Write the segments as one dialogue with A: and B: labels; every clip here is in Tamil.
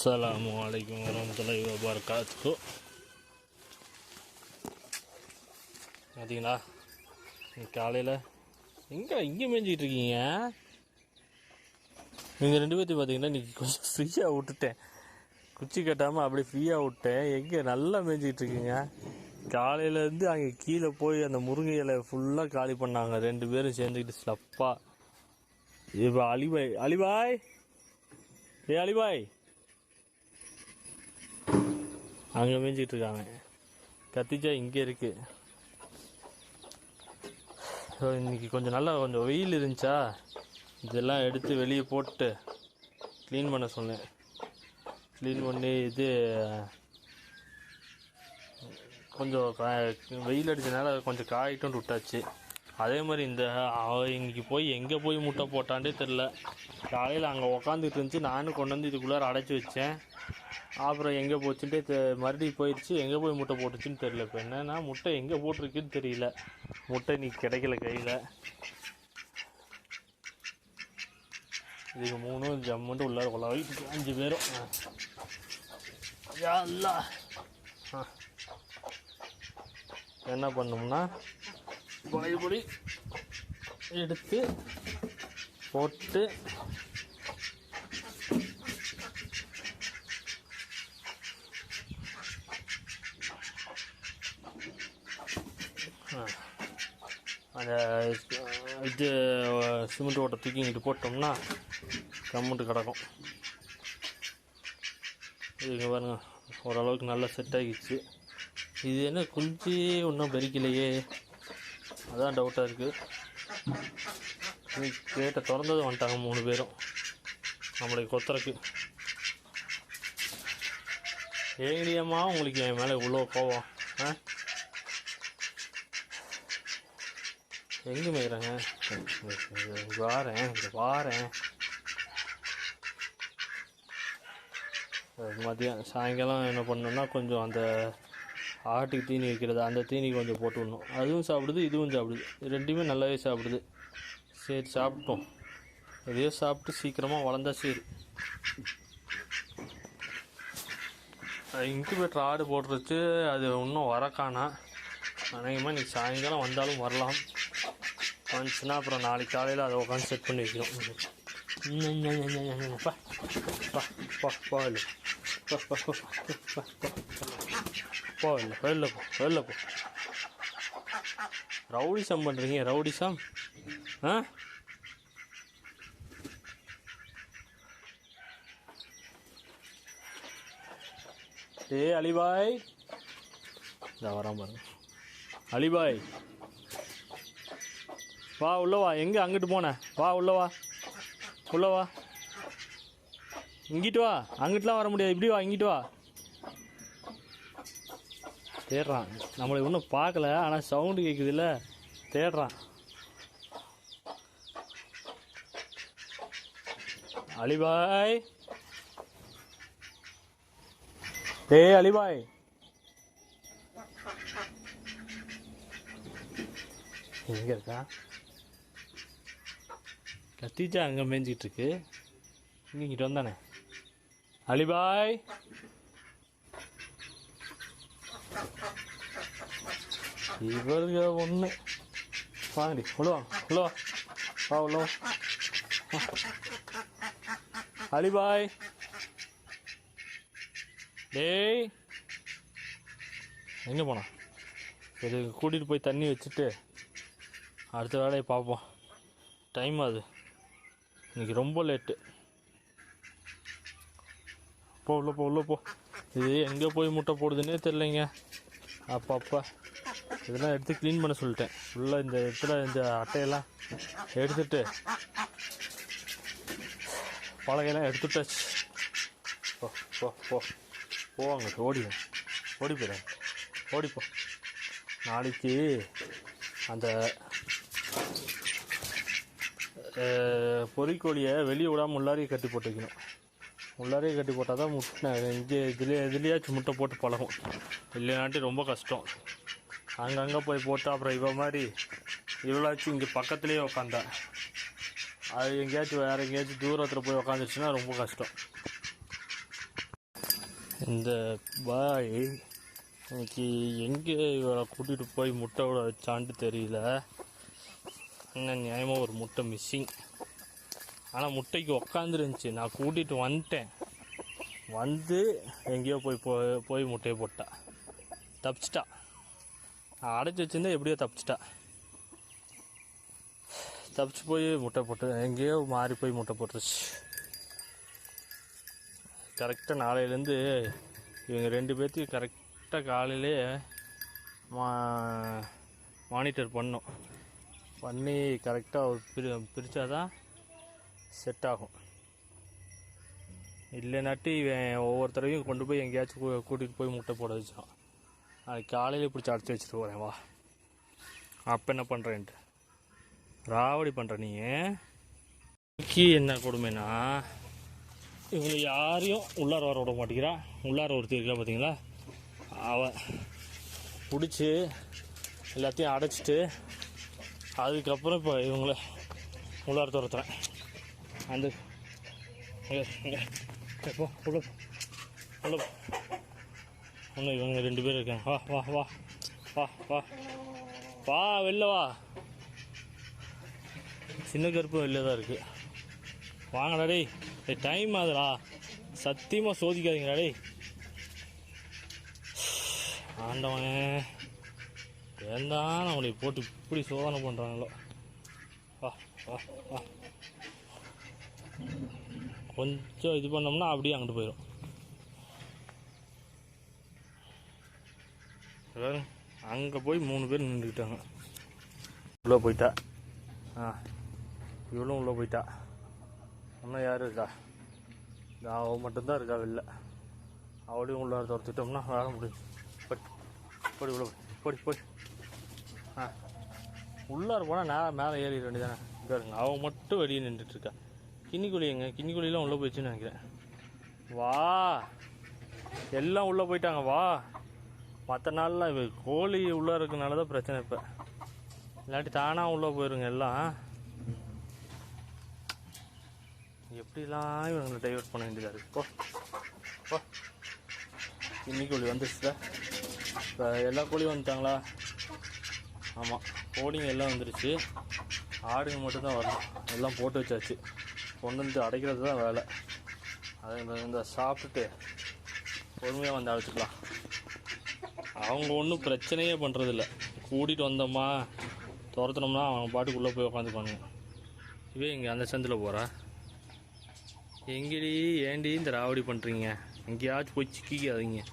A: அஸ்ஸலாமு அலைக்கும் வரமத்துல்லாஹி வபரகாத்துஹு பார்த்தீங்களா இன்னைக்கு காலையில் எங்கே இங்கே மேய்ஞ்சிக்கிட்டு இருக்கீங்க நீங்கள் ரெண்டு பேர்த்தையும் பார்த்தீங்கன்னா இன்றைக்கி கொஞ்சம் ஃப்ரீயாக விட்டுட்டேன் குச்சி கட்டாமல் அப்படியே ஃப்ரீயாக விட்டேன் எங்கே நல்லா மேய்ஞ்சிக்கிட்டு இருக்கீங்க காலையிலேருந்து அங்கே கீழே போய் அந்த முருங்கை இலை ஃபுல்லாக காலி பண்ணாங்க ரெண்டு பேரும் சேர்ந்துக்கிட்டு ஸ்லப்பாக இப்போ அலிபாய் அலிபாய் ஏ அலிபாய் அங்கே மேய்ஞ்சிட்டு இருக்காங்க. கத்திஜா இங்கே இருக்குது ஸோ இன்றைக்கி கொஞ்சம் நல்லா கொஞ்சம் வெயில் இருந்துச்சா? இதெல்லாம் எடுத்து வெளியே போட்டு க்ளீன் பண்ண சொன்னேன். க்ளீன் பண்ணி இது கொஞ்சம் கா- வெயில் அடிச்சனால கொஞ்சம் காயிட்டும் விட்டாச்சு. அதே மாதிரி இந்த அவ போய் எங்கே போய் முட்டை போட்டான்டே தெரில காலையில் அங்கே உக்காந்துட்டு இருந்துச்சு. நானும் கொண்டு வந்து இதுக்குள்ளார அடைச்சி வச்சேன். அப்புறம் எங்கே போச்சுன்ட்டே மறுபடி மறுபடியும் போயிடுச்சு எங்கே போய் முட்டை போட்டுச்சுன்னு தெரியல. இப்போ என்னென்னா முட்டை எங்கே போட்டிருக்குன்னு தெரியல. முட்டை நீ கிடைக்கல கையில். இதுக்கு மூணும் ஜம்முன்ட்டு உள்ளார கொள்ளாவிட்டு அஞ்சு பேரும். என்ன பண்ணோம்னா பழையபடி எடுத்து போட்டு ஆ. இது சிமெண்ட் ஓட்டை தூக்கிங்கிட்டு போட்டோம்னா கம்முன்ட்டு கிடக்கும். இது இங்கே பாருங்க ஓரளவுக்கு நல்லா செட் ஆகிடுச்சு. இது என்ன குஞ்சு? ஒன்றும் பெருக்கலையே அதான் டவுட்டாக இருக்குது கேட்டை திறந்தது வந்துட்டாங்க மூணு பேரும். நம்மளை கொத்துறக்கு ஏங்கடியம்மா உங்களுக்கு என் மேலே இவ்வளோ கோவம் ஆ? எங்கே மேய்கிறாங்க இங்கே வாரேன் இங்கே வாரேன் மதியம் சாயங்காலம் என்ன பண்ணணும்னா கொஞ்சம் அந்த ஆட்டுக்கு தீனி வைக்கிறது அந்த தீனி கொஞ்சம் போட்டு விடணும் அதுவும் சாப்பிடுது இதுவும் சாப்பிடுது. ரெண்டுமே நல்லாவே சாப்பிடுது. சரி சாப்பிட்டோம். எதையோ சாப்பிட்டு சீக்கிரமாக வளர்ந்தா சரி. இன்குபேட்டர் ஆடு போட்டுருச்சு அது இன்னும் வர காணா அநேகமாக இன்றைக்கி சாயங்காலம் வந்தாலும் வரலாம். வந்துச்சுன்னா அப்புறம் நாளைக்கு காலையில் அதை உட்காந்து செட் பண்ணி வைக்கணும் பா பா பா பா பா பா பா பா வெளில போ வெளில போ ரவுடிசம் பண்ணுறீங்க ரவுடிசம் ஆ டே அலிபாய் இந்த வரான் பாருங்க அலிபாய் வா உள்ளவா எங்கே? அங்கிட்டு போன வா உள்ளவா வா. வா. இங்கிட்டு வா. அங்கிட்டுலாம் வர முடியாது. இப்படி வா இங்கிட்டு வா. தேடுறான். நம்மளை இன்னும் பார்க்கல ஆனால் சவுண்டு கேட்குதுல்ல தேடுறான். அலிபாய். டேய் அலிபாய். எங்கே இருக்கா? லத்தீஜா அங்கே மேய்ஞ்சிட்டு இருக்கு இங்க இங்கிட்டு வந்தானே. அலிபாய். இவருங்க ஒன்று வாங்கடி உள்ளவா உள்ளவா வா உள்ளவா அலிபாய். டேய். எங்கே போனான் இது கூட்டிகிட்டு போய் தண்ணி வச்சுட்டு அடுத்த வேலையை பார்ப்போம். டைம் அது இன்னைக்கு ரொம்ப லேட்டு போ உள்ள போ உள்ள போ. இது எங்கே போய் முட்டை போடுதுன்னே தெரிலங்க அப்பப்போ இதெல்லாம் எடுத்து க்ளீன் பண்ண சொல்லிட்டேன். ஃபுல்லாக இந்த இடத்துல இந்த அட்டையெல்லாம் எடுத்துட்டு பலகையெல்லாம் எடுத்துட்டாச்சு. போ போ போ. போவாங்க ஓடி ஓடி போயிடுறேன் ஓடிப்போ நாளைக்கு அந்த பொறிக்கோழியை வெளியே விடாமல் உள்ளாரையே கட்டி போட்டு வைக்கணும் உள்ளாரையே கட்டி போட்டால் தான் முட்டை இங்கே இதுலேயே இதுலேயாச்சும் முட்டை போட்டு பழகும். இல்லைனாட்டி ரொம்ப கஷ்டம். அங்கங்கே போய் போட்டு அப்புறம் இவ மாதிரி இவ்வளோச்சும் இங்கே பக்கத்துலேயே உக்காந்தேன் அது எங்கேயாச்சும் வேறு எங்கேயாச்சும் தூரத்தில் போய் உக்காந்துச்சுன்னா ரொம்ப கஷ்டம். இந்த பாய் இன்னைக்கு எங்கே இவரை கூட்டிகிட்டு போய் முட்டை விட வச்சான்ட்டு தெரியல. என்ன நியாயமாக ஒரு முட்டை மிஸ்ஸிங் ஆனால் முட்டைக்கு உக்காந்துருந்துச்சு. நான் கூட்டிகிட்டு வந்துட்டேன். வந்து எங்கேயோ போய் போய் போய் முட்டையை போட்டா. தப்பிச்சிட்டா. நான் அடைச்சி வச்சிருந்தா எப்படியோ தப்பிச்சிட்டா. தப்பிச்சு போய் முட்டை போட்டு எங்கேயோ மாறி போய் முட்டை போட்டுருச்சு. கரெக்டாக நாளையிலேருந்து இவங்க ரெண்டு பேர்த்தையும் கரெக்டாக காலையிலே மா மானிட்டர் பண்ணோம் பண்ணி கரெக்டாக பிரி பிரித்தாதான் செட் ஆகும். இல்லைனாட்டி இவன் ஒவ்வொரு தடவையும் கொண்டு போய் எங்கேயாச்சும் கூட்டிகிட்டு போய் முட்டை போட வச்சான் நாளைக்கு காலையில் பிடிச்சி அடைச்சி வச்சுட்டு போகிறேன் வா. அப்போ என்ன பண்ணுறேன்ட்டு ராவடி பண்ணுற நீ இன்னைக்கு என்ன கொடுமைனா இவங்க யாரையும் உள்ளார வர விட மாட்டேங்கிறா. உள்ளார ஒருத்தர் இருக்கா பார்த்தீங்களா அவன் பிடிச்சி எல்லாத்தையும் அடைச்சிட்டு அதுக்கப்புறம் இப்போ இவங்கள உள்ளார துரத்துறேன். அந்த இங்க, உள்ள உள்ள இவங்க ரெண்டு பேர் இருக்காங்க. வா வா வா. வா வா. வா வெளில வா. சின்ன கருப்பு வெளில தான் இருக்குது வாங்கடா டேய். டைம் ஆகுதுடா. சத்தியமாக சோதிக்காதீங்கடா டேய். ஆண்டவனே. ஏன்தான் நம்மளை போட்டு இப்படி சோதனை பண்ணுறாங்களோ வா வா வா. கொஞ்சம் இது பண்ணோம்னா அப்படியே அங்கிட்டு போயிடும் அங்கே போய் மூணு பேர் நின்றுக்கிட்டாங்க உள்ளே போயிட்டா. ஆ இவளும் உள்ளே போயிட்டா. இன்னும் யாரும் இருக்கா? இந்த அவ மட்டும்தான் இருக்கா வெளில. அவளையும் உள்ளார துரத்திட்டோம்னா வேலை முடியும் போடி போடி உள்ள போடி போய். ஆ. உள்ளார போனால் நேரம் மேலே ஏறிட வேண்டியதானே பாருங்க அவன் மட்டும் வெளியே நின்றுட்டு இருக்கா கிண்ணிக்குழி எங்க கிண்ணிக்குழியெலாம் உள்ளே போயிடுச்சுன்னு நினைக்கிறேன். வா. எல்லாம் உள்ளே போயிட்டாங்க வா. மற்ற நாள்லாம் இவ கோழி உள்ளே இருக்கனால தான் பிரச்சனை இப்போ. இல்லாட்டி தானாக உள்ளே போயிருங்க எல்லாம். எப்படிலாம் இவங்களை டைவெர்ட் பண்ண வேண்டியதாக இருக்கு? போ. போ. இன்னைக்கு கோழி வந்துருச்சுல. இப்போ எல்லா கோழியும் வந்துட்டாங்களா? ஆமாம். கோழிங்க எல்லாம் வந்துருச்சு. ஆடுங்க மட்டும்தான் வரணும். எல்லாம் போட்டு வச்சாச்சு. கொண்டு வந்து அடைக்கிறது தான் வேலை. அதை இந்த- இந்த சாப்பிட்டுட்டு பொறுமையாக வந்து அழைச்சிக்கலாம். அவங்க ஒன்றும் பிரச்சனையே பண்ணுறதில்ல கூட்டிகிட்டு வந்தோமா துரத்துனோம்னா அவன் பாட்டுக்குள்ளே போய் உட்காந்துக்குவானுங்க இவே இங்கே அந்த சந்தில் போகிறா எங்கடி ஏண்டி இந்த ராவடி பண்ணுறீங்க எங்கேயாச்சும் போய் சிக்கிக்காதீங்க.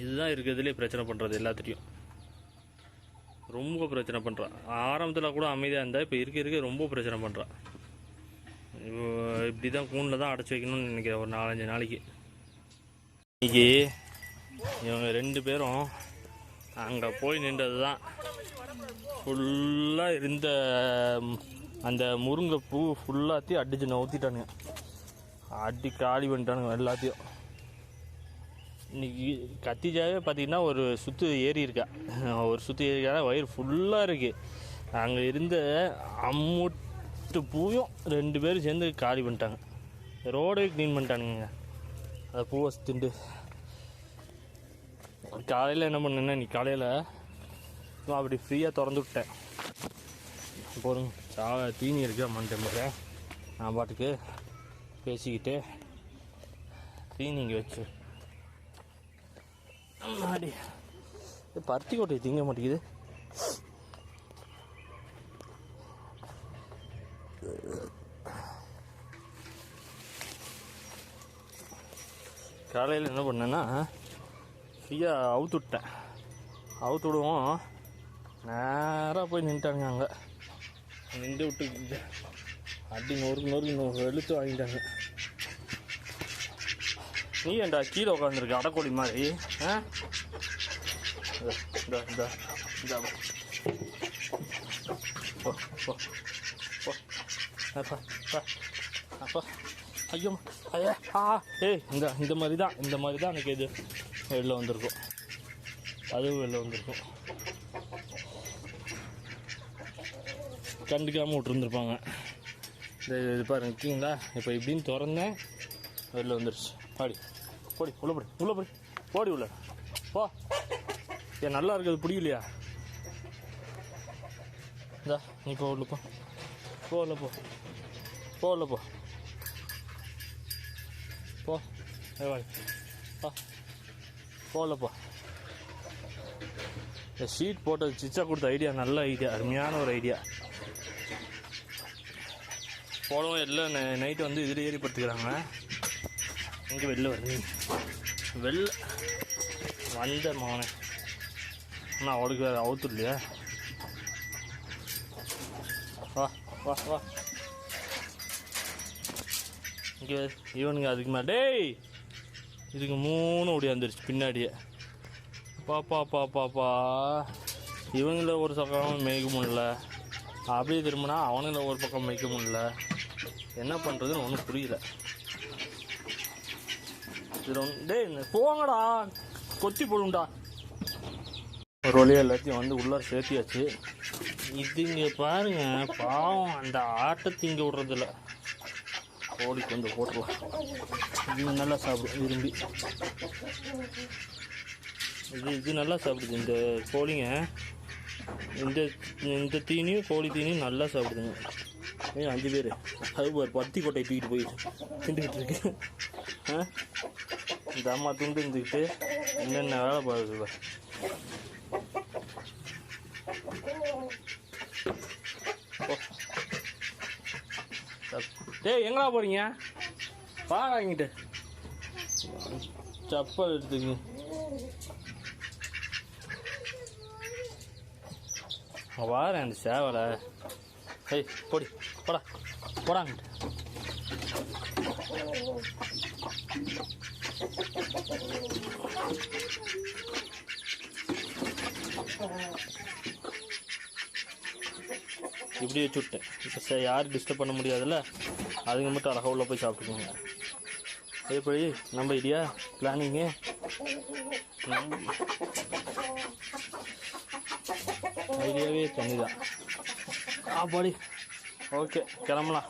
A: இதுதான் இருக்கிறதுலே பிரச்சனை பண்ணுறது எல்லாத்துலேயும். ரொம்ப பிரச்சனை பண்ணுறான் ஆரம்பத்தில் கூட அமைதியாக இருந்தால் இப்போ இருக்க இருக்க ரொம்ப பிரச்சனை பண்ணுறான் இப்படி தான் கூண்டில் தான் அடைச்சி வைக்கணும்னு நினைக்கிறேன் ஒரு நாலஞ்சு நாளைக்கு. இன்னைக்கு இவங்க ரெண்டு பேரும் அங்கே போய் நின்றது தான் ஃபுல்லாக இருந்த அந்த அந்த முருங்கைப்பூ ஃபுல்லாத்தையும் அடிச்சு நவுத்திட்டானுங்க. அடி காலி பண்ணிட்டானுங்க எல்லாத்தையும். இன்னைக்கு கத்திஜாவே பார்த்தீங்கன்னா ஒரு சுற்று ஏறி இருக்கா ஒரு சுற்று ஏறி இருக்கா வயிறு ஃபுல்லாக இருக்குது அங்கே இருந்த அம்முட்டு பூவும் ரெண்டு பேரும் சேர்ந்து காலி பண்ணிட்டாங்க. ரோடே க்ளீன் பண்ணிட்டானுங்க அந்த பூவை திண்டு. காலையில் என்ன பண்ணேன்னா நீ காலையில் அப்படி ஃப்ரீயாக திறந்து விட்டேன். போதும். சா தீனி இருக்கா அம்மான்ட்டு நான் பாட்டுக்கு பேசிக்கிட்டு தீனி இங்கே வச்சு அம்மாடி. இது பருத்தி கொட்டை திங்க மாட்டேங்குது. காலையில் என்ன பண்ணேன்னா ஃப்ரீயாக அவுத்து விட்டேன். அவுத்து விடுவோம். நேராக போய் நின்ட்டாங்க அங்கே. நின்று விட்டு அடி நொறுக்கு நொறுக்கு நொறு வெளுத்து வாங்கிட்டாங்க. நீ ஏன்டா கீழே உட்காந்துருக்க அடக்கோடி மாதிரி. ஆ? இந்த இந்த இந்த அப்பா அப்பா ஐயோ ஐயா ஆ. ஏய் இந்த இந்த மாதிரி தான். இந்த மாதிரி தான் எனக்கு இது. வெளில வந்திருக்கும். அதுவும் வெளில வந்திருக்கும். கண்டுக்காமல் விட்டுருந்துருப்பாங்க. இந்த இது பாருங்க இருக்கீங்களா இப்போ இப்படின்னு திறந்தேன் வெளில வந்துருச்சு. பாடி. போடி உள்ள போடி உள்ள போடி. போடி உள்ள. போ. ஏன் நல்லா இருக்குது பிடிக்கலையா? இந்தா நீ போ உள்ள போ. போ உள்ள போ. போ உள்ள போ. போ. வாடி. போ. போ உள்ள போ. இந்த ஷீட் போட்டது சிச்சா கொடுத்த ஐடியா நல்ல ஐடியா அருமையான ஒரு ஐடியா போலவும் எல்லாம் நைட்டு வந்து இதில் ஏறி படுத்துக்கிறாங்க. இங்கே வெளில வருது வெளில வந்த மகனே. நான் அவளுக்கு வேறு அவுத்து இல்லையா? வா வா வா. இங்கே இவனுங்க அதுக்கு மேலே. டேய்! இதுக்கு மூணு ஓடியாந்துருச்சு பின்னாடியே. பாப்பா பாப்பாப்பா இவங்கள ஒரு பக்கம் மேய்க்க முடியல. அப்படியே திரும்பினா அவனுங்கள ஒரு பக்கம் மேய்க்க முடியல. என்ன பண்ணுறதுன்னு ஒன்றும் புரியல. டேய் போங்கடா. கொத்தி போடும்டா. ஒரு வழியாக எல்லாத்தையும் வந்து உள்ளார சேர்த்தியாச்சு. இதுங்க பாருங்க பாவம் அந்த ஆட்டை திங்க விடுறதில்ல. கோழி கொஞ்சம் போட்டுருவோம் இது நல்லா சாப்பிடும் விரும்பி. இது இது நல்லா சாப்பிடுது இந்த கோழிங்க. இந்த இந்த தீனியும் கோழி தீனியும் நல்லா சாப்பிடுதுங்க. ஏன் அஞ்சு பேர். அது ஒரு பருத்தி கொட்டையை தூக்கிட்டு போயிட்டு திண்டுக்கிட்டு இருக்கு. ஆ? இந்த அம்மா துண்டு இருந்துக்கிட்டு என்னென்ன வேலை பார்க்குது பாரு. டேய் எங்கடா போறீங்க? வாங்க இங்கிட்டு. செப்பல் எடுத்துக்கங்க வாரேன் அந்த சேவலை. ஏய் போடி போடா போடாங்க இப்படி வச்சு விட்டேன் இப்போ யாரும் டிஸ்டர்ப் பண்ண முடியாதுல்ல? அதுங்க மட்டும் அழகாக உள்ளே போய் சாப்பிட்டுக்கோங்க. எப்படி நம்ம இடியா பிளானிங்கு ஐடியாவே தண்ணி தான் ஆ பாடி. ஓகே கிளம்பலாம்.